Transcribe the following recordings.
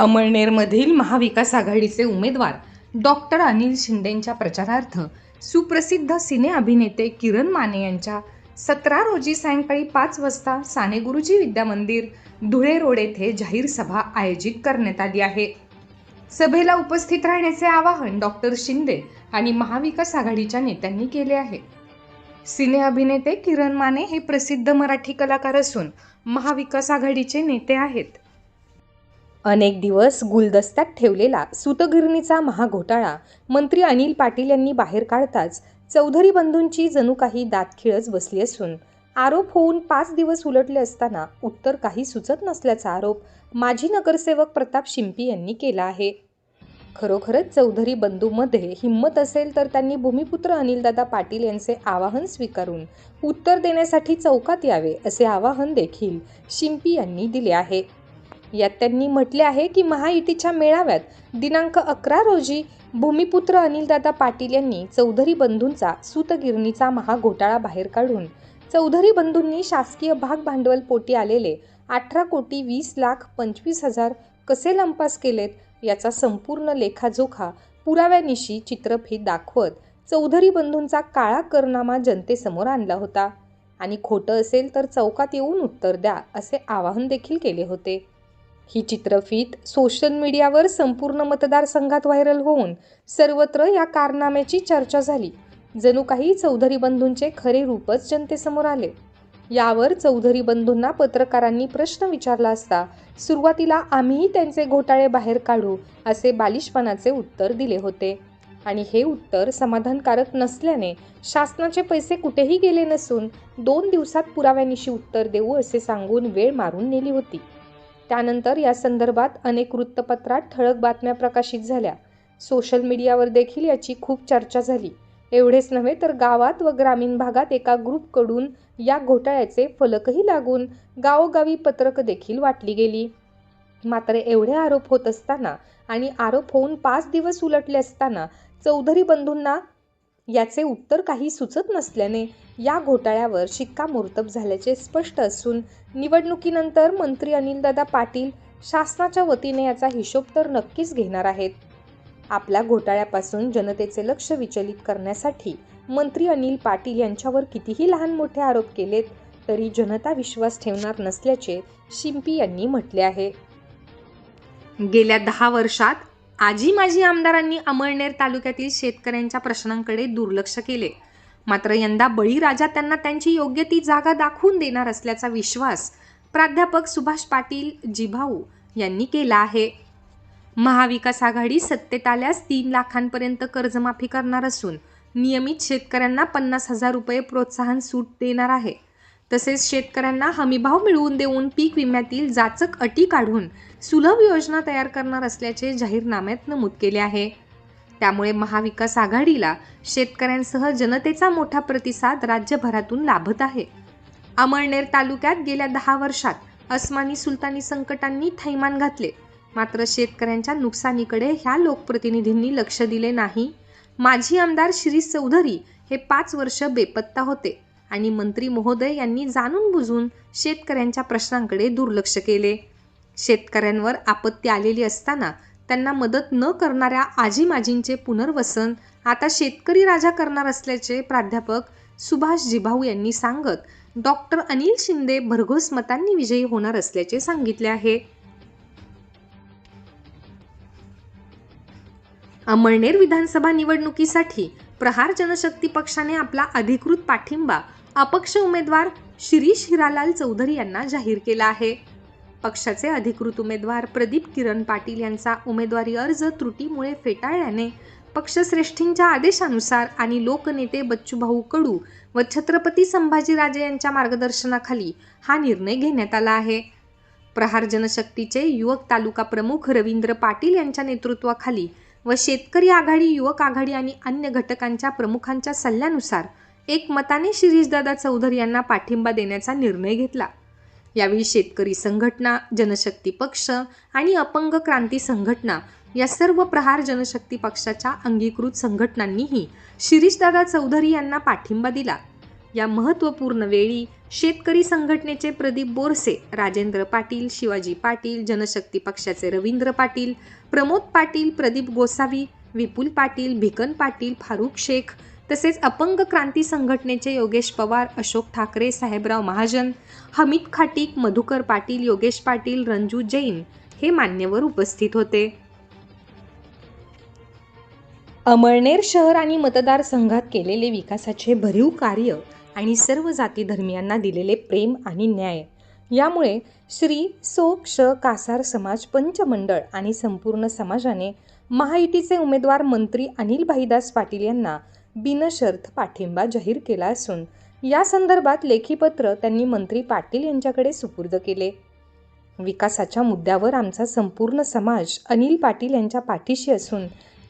अमळनेरमधील महाविकास आघाडीचे उमेदवार डॉक्टर अनिल शिंदेंच्या प्रचारार्थ सुप्रसिद्ध सिने अभिनेते किरण माने यांच्या सतरा रोजी सायंकाळी पाच वाजता साने गुरुजी विद्या मंदिर धुळे रोड येथे जाहीर सभा आयोजित करण्यात आली आहे. सभेला उपस्थित राहण्याचे आवाहन डॉक्टर शिंदे आणि महाविकास आघाडीच्या नेत्यांनी केले आहे. सिने अभिनेते किरण माने हे प्रसिद्ध मराठी कलाकार असून महाविकास आघाडीचे नेते आहेत. अनेक दिवस गुलदस्त्यात ठेवलेला सुतगिरणीचा महाघोटाळा मंत्री अनिल पाटील यांनी बाहेर काढताच चौधरी बंधूंची जणू काही दातखिळच बसली असून आरोप होऊन पाच दिवस उलटले असताना उत्तर काही सुचत नसल्याचा आरोप माजी नगरसेवक प्रताप शिंपी यांनी केला आहे. खरोखरच चौधरी बंधूमध्ये हिंमत असेल तर त्यांनी भूमिपुत्र अनिलदादा पाटील यांचे आवाहन स्वीकारून उत्तर देण्यासाठी चौकात यावे असे आवाहन देखील शिंपी यांनी दिले आहे. यात त्यांनी म्हटले आहे की महायुतीच्या मेळाव्यात दिनांक अकरा रोजी भूमिपुत्र अनिलदादा पाटील यांनी चौधरी बंधूंचा सूतगिरणीचा महाघोटाळा बाहेर काढून चौधरी बंधूंनी शासकीय भाग भांडवल पोटी आलेले अठरा कोटी वीस लाख पंचवीस हजार कसे लंपास केलेत याचा संपूर्ण लेखाजोखा पुराव्यानिशी चित्रफित दाखवत चौधरी बंधूंचा काळा करनामा जनतेसमोर आणला होता. आणि खोटं असेल तर चौकात येऊन उत्तर द्या असे आवाहन देखील केले होते. ही चित्रफीत सोशल मीडियावर संपूर्ण मतदारसंघात व्हायरल होऊन सर्वत्र या कारनाम्याची चर्चा झाली. जणू काही चौधरी बंधूंचे खरे रूपच जनतेसमोर आले. यावर चौधरी बंधूंना पत्रकारांनी प्रश्न विचारला असता सुरुवातीला आम्हीही त्यांचे घोटाळे बाहेर काढू असे बालिशपणाचे उत्तर दिले होते. आणि हे उत्तर समाधानकारक नसल्याने शासनाचे पैसे कुठेही गेले नसून दोन दिवसात पुराव्यानिशी उत्तर देऊ असे सांगून वेळ मारून नेली होती. त्यानंतर या संदर्भात अनेक वृत्तपत्रात ठळक बातम्या प्रकाशित झाल्या. सोशल मीडियावर देखील याची खूप चर्चा झाली. एवढेच नव्हे तर गावात व ग्रामीण भागात एका ग्रुपकडून या घोटाळ्याचे फलकही लागून गावोगावी पत्रकं देखील वाटली गेली. मात्र एवढे आरोप होत असताना आणि आरोप होऊन पाच दिवस उलटले असताना चौधरी बंधूंना याचे उत्तर काही सुचत नसल्याने या घोटाळ्यावर शिक्कामोर्तब झाल्याचे स्पष्ट असून निवडणुकीनंतर मंत्री अनिलदादा पाटील शासनाच्या वतीने याचा हिशोब तर नक्कीच घेणार आहेत. आपल्या घोटाळ्यापासून जनतेचे लक्ष विचलित करण्यासाठी मंत्री अनिल पाटील यांच्यावर कितीही लहान मोठे आरोप केलेत तरी जनता विश्वास ठेवणार नसल्याचे शिंपी यांनी म्हटले आहे. गेल्या दहा वर्षात आजी माजी आमदारांनी अमळनेर तालुक्यातील शेतकऱ्यांच्या प्रश्नांकडे दुर्लक्ष केले. मात्र यंदा बळीराजा त्यांना त्यांची योग्य ती जागा दाखवून देणार असल्याचा विश्वास प्राध्यापक सुभाष पाटील जिभाऊ यांनी केला आहे. महाविकास आघाडी सत्तेत आल्यास तीन लाखांपर्यंत कर्जमाफी करणार असून नियमित शेतकऱ्यांना पन्नास हजार रुपये प्रोत्साहन सूट देणार आहे. तसेच शेतकऱ्यांना हमीभाव मिळवून देऊन पीक विम्यातील जाचक अटी काढून सुलभ योजना तयार करणार असल्याचे जाहीरनाम्यात नमूद केले आहे. त्यामुळे महाविकास आघाडीला शेतकऱ्यांसह जनतेचा मोठा प्रतिसाद राज्यभरातून लाभत आहे. अमळनेर तालुक्यात गेल्या दहा वर्षात अस्मानी सुलतानी संकटांनी थैमान घातले. मात्र शेतकऱ्यांच्या नुकसानीकडे ह्या लोकप्रतिनिधींनी लक्ष दिले नाही. माजी आमदार श्री चौधरी हे पाच वर्ष बेपत्ता होते. आणि मंत्री महोदय यांनी जाणून बुजून शेतकऱ्यांच्या प्रश्नांकडे दुर्लक्ष केले. शेतकऱ्यांवर आपत्ती आलेली असताना त्यांना मदत न करणाऱ्या आजी माजींचे पुनर्वसन आता शेतकरी राजा करणार असल्याचे प्राध्यापक सुभाष जिभाऊ यांनी सांगत डॉक्टर अनिल शिंदे भरघोस मतांनी विजयी होणार असल्याचे सांगितले आहे. अमळनेर विधानसभा निवडणुकीसाठी प्रहार जनशक्ती पक्षाने आपला अधिकृत पाठिंबा अपक्ष उमेदवार शिरीष हिरालाल चौधरी यांना जाहीर केला आहे. पक्षाचे अधिकृत उमेदवार प्रदीप किरण पाटील यांचा उमेदवारी अर्ज त्रुटीमुळे फेटाळल्याने पक्षश्रेष्ठींच्या आदेशानुसार आणि लोकनेते बच्चूभाऊ कडू व छत्रपती संभाजीराजे यांच्या मार्गदर्शनाखाली हा निर्णय घेण्यात आला आहे. प्रहार जनशक्तीचे युवक तालुका प्रमुख रवींद्र पाटील यांच्या नेतृत्वाखाली व शेतकरी आघाडी युवक आघाडी आणि अन्य घटकांच्या प्रमुखांच्या सल्ल्यानुसार एक मताने शिरीषदादा चौधरी यांना पाठिंबा देण्याचा निर्णय घेतला. यावेळी शेतकरी संघटना जनशक्ती पक्ष आणि अपंग क्रांती संघटना या सर्व प्रहार जनशक्ती पक्षाच्या अंगीकृत संघटनांनीही शिरीषदादा चौधरी यांना पाठिंबा दिला. या महत्त्वपूर्ण वेळी शेतकरी संघटनेचे प्रदीप बोरसे राजेंद्र पाटील शिवाजी पाटील जनशक्ती पक्षाचे रवींद्र पाटील प्रमोद पाटील प्रदीप गोसावी विपुल पाटील भिकन पाटील फारुख शेख तसेच अपंग क्रांती संघटनेचे योगेश पवार अशोक ठाकरे साहेबराव महाजन हमीद खाटीक मधुकर पाटील योगेश पाटील रंजू जैन हे मान्यवर उपस्थित होते. अमळनेर शहर आणि मतदारसंघात केलेले विकासाचे भरीव कार्य आणि सर्व जाती धर्मियांना दिलेले प्रेम आणि न्याय. यामुळे श्री सो क्ष कासार समाज पंचमंडळ आणि संपूर्ण समाजाने महायुतीचे उमेदवार मंत्री अनिल भाईदास पाटील यांना बिनशर्त पाठिंबा जाहीर केला असून या संदर्भात लेखीपत्र त्यांनी मंत्री पाटील यांच्याकडे सुपूर्द केले. विकासाच्या मुद्द्यावर आमचा संपूर्ण समाज अनिल पाटील यांच्या पाठीशी असून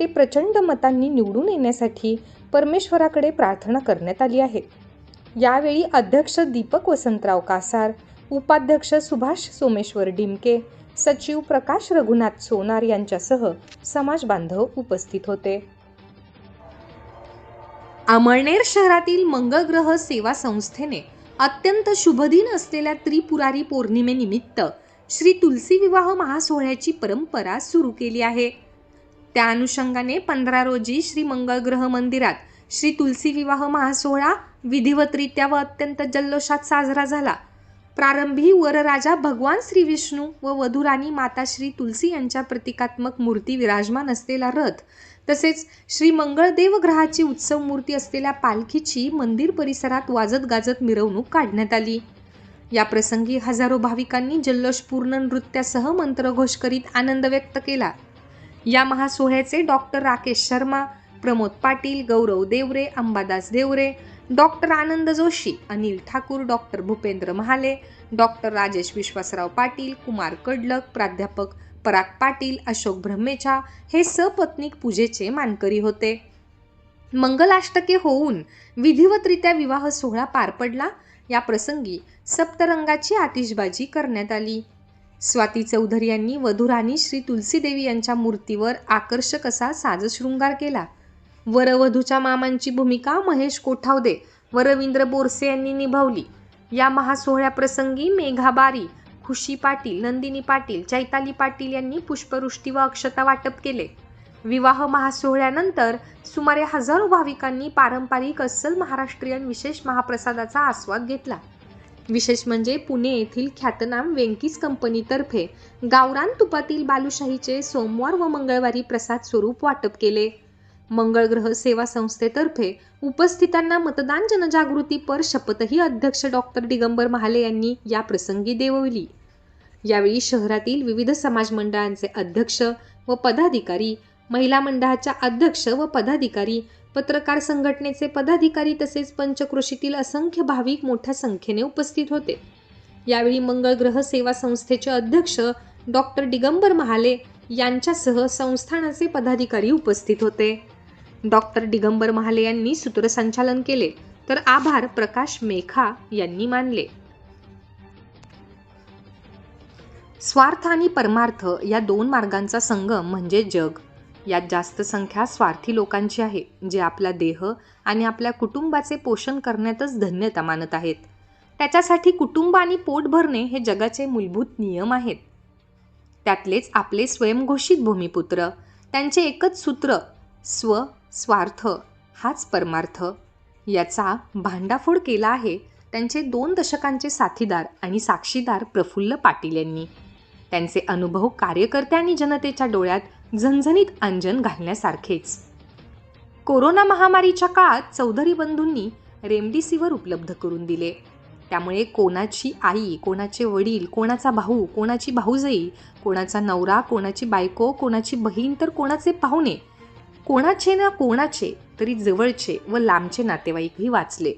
ते प्रचंड मतांनी निवडून येण्यासाठी परमेश्वराकडे प्रार्थना करण्यात आली आहे. यावेळी अध्यक्ष दीपक वसंतराव कासार उपाध्यक्ष सुभाष सोमेश्वर डिमके सचिव प्रकाश रघुनाथ सोनार यांच्यासह समाज बांधव उपस्थित होते. अमळनेर शहरातील मंगळग्रह सेवा संस्थेने अत्यंत शुभदिन असलेल्या त्रिपुरारी पौर्णिमेनिमित्त श्री तुलसी विवाह महासोहळ्याची परंपरा सुरू केली आहे. त्या अनुषंगाने पंधरा रोजी श्री मंगळग्रह मंदिरात श्री तुलसी विवाह महासोहळा विधिवतरित्या व अत्यंत जल्लोषात साजरा झाला. प्रारंभी वरराजा भगवान श्री विष्णू व वधुराणी माता श्री तुलसी यांच्या प्रतिकात्मक मूर्ती विराजमान असलेला रथ तसेच श्री मंगळदेव ग्रहाची उत्सव मूर्ती असलेल्या पालखीची मंदिर परिसरात वाजत गाजत मिरवणूक काढण्यात आली. या प्रसंगी हजारो भाविकांनी जल्लोषपूर्ण नृत्यासह मंत्रघोष करीत आनंद व्यक्त केला. या महासोहळ्याचे doctor Rakesh Sharma Pramod Patil Gaurav Deore Ambadas Deore doctor Anand Joshi Anil Thakur doctor Bhupendra Mahale doctor Rajesh Vishwasrao Patil Kumar Kadlak प्राध्यापक पराग पाटील अशोक ब्रह्मेचा हे सपत्नीक पूजेचे मानकरी होते. मंगलाष्टके होऊन विधिवतरित्या विवाह सोहळा पार पडला. या प्रसंगी सप्तरंगाची आतिषबाजी करण्यात आली. स्वाती चौधरी यांनी वधुराणी श्री तुलसीदेवी यांच्या मूर्तीवर आकर्षक असा साजशृंगार केला. वरवधूच्या मामांची भूमिका महेश कोठावदे व रवींद्र बोरसे यांनी निभावली. या महासोहळ्याप्रसंगी मेघाबारी खुशी पाटील नंदिनी पाटील चैताली पाटील यांनी पुष्पवृष्टी व अक्षता वाटप केले. विवाह महासोहळ्यानंतर सुमारे हजारो भाविकांनी पारंपरिक अस्सल महाराष्ट्रीयन विशेष महाप्रसादाचा आस्वाद घेतला. विशेष म्हणजे पुणे येथील ख्यातनाम वेंकीज कंपनीतर्फे गावरान तुपातील बालुशाहीचे सोमवार व मंगळवारी प्रसाद स्वरूप वाटप केले. मंगळग्रह सेवा संस्थेतर्फे उपस्थितांना मतदान जनजागृतीपर शपथही अध्यक्ष डॉक्टर दिगंबर महाले यांनी या प्रसंगी देवविली. यावेळी शहरातील विविध समाज मंडळांचे अध्यक्ष व पदाधिकारी महिला मंडळाच्या अध्यक्ष व पदाधिकारी पत्रकार संघटनेचे पदाधिकारी तसेच पंचक्रोशीतील असंख्य भाविक मोठ्या संख्येने उपस्थित होते. यावेळी मंगळग्रह सेवा संस्थेचे अध्यक्ष डॉक्टर दिगंबर महाले यांच्यासह संस्थानाचे पदाधिकारी उपस्थित होते. डॉक्टर दिगंबर महाले यांनी सूत्रसंचालन केले तर आभार प्रकाश मेखा यांनी मानले. स्वार्थ आणि परमार्थ या दोन मार्गांचा संगम म्हणजे जग. यात जास्त संख्या स्वार्थी लोकांची आहे जे आपला देह आणि आपल्या कुटुंबाचे पोषण करण्यातच धन्यता मानत आहेत. त्याच्यासाठी कुटुंब आणि पोट भरणे हे जगाचे मूलभूत नियम आहेत. त्यातलेच आपले स्वयंघोषित भूमिपुत्र त्यांचे एकच सूत्र स्व स्वार्थ हाच परमार्थ. याचा भांडाफोड केला आहे त्यांचे दोन दशकांचे साथीदार आणि साक्षीदार प्रफुल्ल पाटील यांनी. त्यांचे अनुभव कार्यकर्ते आणि जनतेच्या डोळ्यात झणझणीत अंजन घालण्यासारखेच. कोरोना महामारीच्या काळात चौधरी बंधूंनी रेमडिसिव्हर उपलब्ध करून दिले. त्यामुळे कोणाची आई कोणाचे वडील कोणाचा भाऊ कोणाची भाऊजई कोणाचा नवरा कोणाची बायको कोणाची बहीण तर कोणाचे पाहुणे कोणाचे ना कोणाचे तरी जवळचे व लांबचे नातेवाईकही वाचले.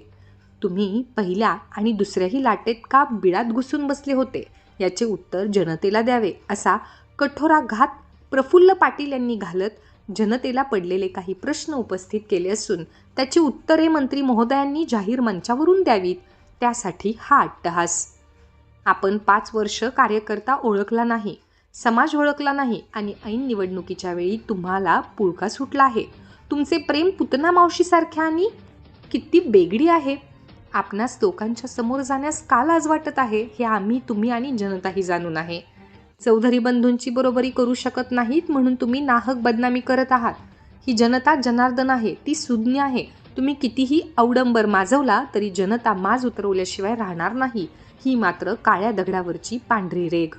तुम्ही पहिल्या आणि दुसऱ्याही लाटेत का बिळात घुसून बसले होते? याचे उत्तर जनतेला द्यावे असा कठोराघात प्रफुल्ल पाटील यांनी घालत जनतेला पडलेले काही प्रश्न उपस्थित केले असून त्याची उत्तरे मंत्री महोदयांनी जाहीर मंचावरून द्यावीत त्यासाठी हा अट्टहास. आपण पाच वर्ष कार्यकर्ता ओळखला नाही समाज ओळखला नाही आणि ऐन निवडणुकीच्या वेळी तुम्हाला पुळका सुटला आहे. तुमचे प्रेम पुतना मावशीसारखे आणि किती बेगडी आहे. आपणास लोकांच्या समोर जाण्यास का लाज वाटत आहे हे आम्ही तुम्ही आणि जनताही जाणून आहे. चौधरी बंधूंची बरोबरी करू शकत नाहीत म्हणून तुम्ही नाहक बदनामी करत आहात. ही जनता जनार्दन आहे ती सुज्ञ आहे. तुम्ही कितीही अवडंबर माजवला तरी जनता माज उतरवल्याशिवाय राहणार नाही. ही मात्र काळ्या दगडावरची पांढरी रेघ.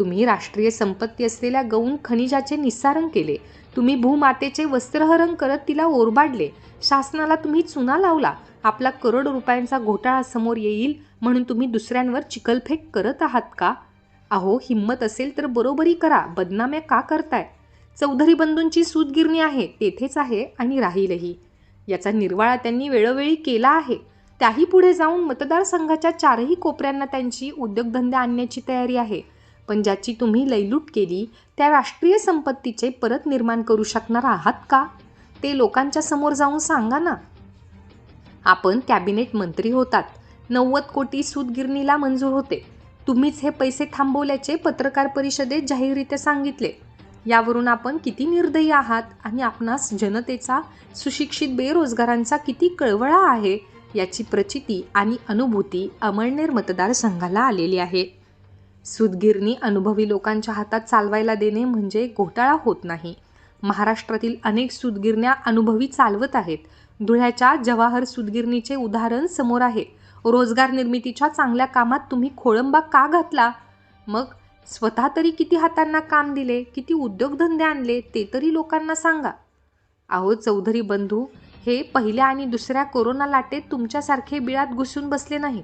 तुम्ही राष्ट्रीय संपत्ती असलेल्या गौण खनिजाचे निस्सारण केले. तुम्ही भूमातेचे वस्त्रहरण करत तिला ओरबाडले. शासनाला तुम्ही चुना लावला. आपला करोड रुपयांचा घोटाळा समोर येईल म्हणून तुम्ही दुसऱ्यांवर चिखलफेक करत आहात का? अहो हिंमत असेल तर बरोबरी करा. बदनाम्या का करताय? चौधरी बंधूंची सूतगिरणी आहे. तेथेच आहे आणि राहीलही. याचा निर्वाळा त्यांनी वेळोवेळी केला आहे. त्याही पुढे जाऊन मतदारसंघाच्या चारही कोपऱ्यांना त्यांची उद्योगधंदे आणण्याची तयारी आहे. पण ज्याची तुम्ही लयलूट केली त्या राष्ट्रीय संपत्तीचे परत निर्माण करू शकणार आहात का? ते लोकांच्या समोर जाऊन सांगा ना. आपण कॅबिनेट मंत्री होतात. नव्वद कोटी सूतगिरणीला मंजूर होते. तुम्हीच हे पैसे थांबवल्याचे पत्रकार परिषदेत जाहीररित्या सांगितले. यावरून आपण किती निर्दयी आहात आणि आपणास जनतेचा सुशिक्षित बेरोजगारांचा किती कळवळा आहे याची प्रचिती आणि अनुभूती अमळनेर मतदारसंघाला आलेली आहे. सूतगिरणी अनुभवी लोकांच्या हातात चालवायला देणे म्हणजे घोटाळा होत नाही. महाराष्ट्रातील अनेक सूतगिरण्या अनुभवी चालवत आहेत. धुळ्याच्या जवाहर सूतगिरणीचे उदाहरण समोर आहे. रोजगार निर्मितीच्या चांगल्या कामात तुम्ही खोळंबा का घातला? मग स्वतः तरी किती हातांना काम दिले किती उद्योगधंदे आणले ते तरी लोकांना सांगा. अहो चौधरी बंधू हे पहिल्या आणि दुसऱ्या कोरोना लाटेत तुमच्यासारखे बिळात घुसून बसले नाही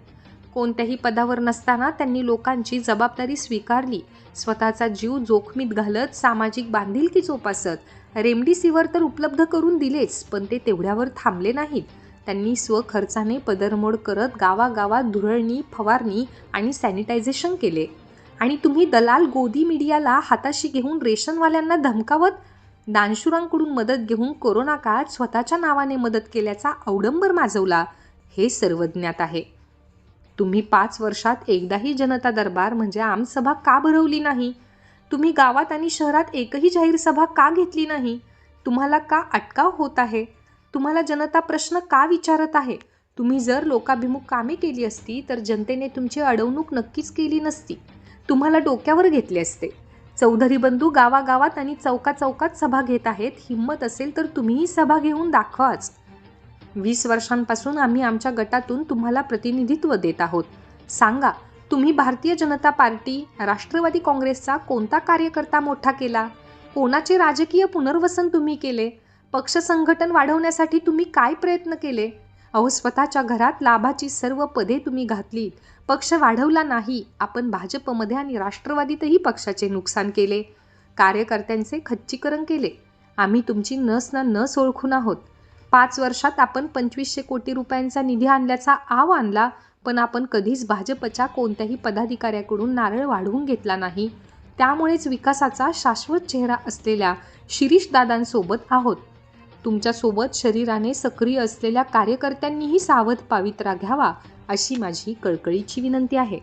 कोणत्याही पदावर नसताना त्यांनी लोकांची जबाबदारी स्वीकारली. स्वतःचा जीव जोखमीत घालत सामाजिक बांधिलकी जोपासत. रेमडिसिव्हर तर उपलब्ध करून दिलेच पण ते तेवढ्यावर थांबले नाहीत. त्यांनी स्वखर्चाने पदरमोड करत गावागावात धुरळणी फवारणी आणि सॅनिटायझेशन केले. आणि तुम्ही दलाल गोदी मीडियाला हाताशी घेऊन रेशनवाल्यांना धमकावत? दानशुरांकडून मदत घेऊन कोरोना काळात स्वतःच्या नावाने मदत केल्याचा अवडंबर माजवला. हे सर्वज्ञात आहे. तुम्ही पाच वर्षात एकदाही जनता दरबार म्हणजे आमसभा का भरवली नाही? तुम्ही गावात आणि शहरात एकही जाहीर सभा का घेतली नाही? तुम्हाला का अटकाव होत आहे? तुम्हाला जनता प्रश्न का विचारत आहे? तुम्ही जर लोकाभिमुख कामे केली असती तर जनतेने तुमची अडवणूक नक्कीच केली नसती. तुम्हाला डोक्यावर घेतले असते. चौधरी बंधू गावागावात आणि चौका चौकात सभा घेत आहेत. हिंमत असेल तर तुम्हीही सभा घेऊन दाखवाच. वीस वर्षांपासून आम्ही आमच्या गटातून तुम्हाला प्रतिनिधित्व देत आहोत. सांगा तुम्ही भारतीय जनता पार्टी राष्ट्रवादी काँग्रेसचा कोणता कार्यकर्ता मोठा केला? कोणाचे राजकीय पुनर्वसन तुम्ही केले? पक्ष संघटन वाढवण्यासाठी तुम्ही काय प्रयत्न केले? अहो स्वतःच्या घरात लाभाची सर्व पदे तुम्ही घातली. पक्ष वाढवला नाही. आपण भाजपमध्ये आणि राष्ट्रवादीतही पक्षाचे नुकसान केले. कार्यकर्त्यांचे खच्चीकरण केले. आम्ही तुमची नस ना नस ओळखून आहोत. पाच वर्षात आपण पंचवीसशे कोटी रुपयांचा निधी आणल्याचा आव आणला पण आपण कधीच भाजपच्या कोणत्याही पदाधिकाऱ्याकडून नारळ वाढवून घेतला नाही. त्यामुळेच विकासाचा शाश्वत चेहरा असलेल्या शिरीष दादांसोबत आहोत. तुमच्यासोबत शरीराने सक्रिय असलेल्या कार्यकर्त्यांनीही सावध पावित्रा घ्यावा अशी माझी कळकळीची विनंती आहे.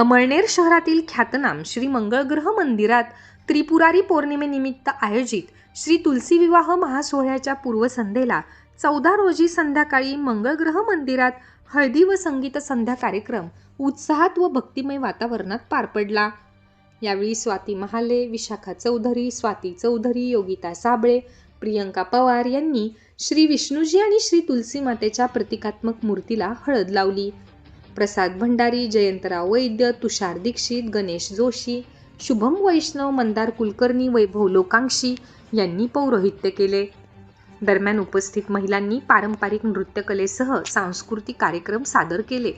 अमळनेर शहरातील ख्यातनाम श्री मंगळग्रह मंदिरात त्रिपुरारी पौर्णिमेनिमित्त आयोजित श्री तुलसी विवाह महासोहळ्याच्या पूर्वसंध्येला चौदा रोजी संध्याकाळी मंगळग्रह मंदिरात हळदी व संगीत संध्या कार्यक्रम उत्साहात व भक्तिमय वातावरणात पार पडला. यावेळी स्वाती महाले विशाखा चौधरी स्वाती चौधरी योगिता साबळे प्रियंका पवार यांनी श्री विष्णूजी आणि श्री तुलसी मातेच्या प्रतिकात्मक मूर्तीला हळद लावली. प्रसाद भंडारी जयंतराव वैद्य तुषार दीक्षित गणेश जोशी शुभम वैष्णव मंदार कुलकर्णी वैभव लोकांक्षी यांनी पौरोहित्य केले. दरम्यान उपस्थित महिलांनी पारंपरिक नृत्यकलेसह सांस्कृतिक कार्यक्रम सादर केले.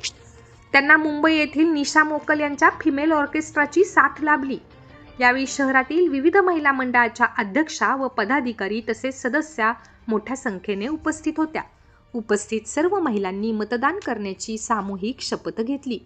त्यांना मुंबई येथील निशा मोकल यांच्या फिमेल ऑर्केस्ट्राची साथ लाभली. यावेळी शहरातील विविध महिला मंडळाच्या अध्यक्षा व पदाधिकारी तसेच सदस्या मोठ्या संख्येने उपस्थित होत्या. उपस्थित सर्व महिलांनी मतदान करण्याची सामूहिक शपथ घेतली.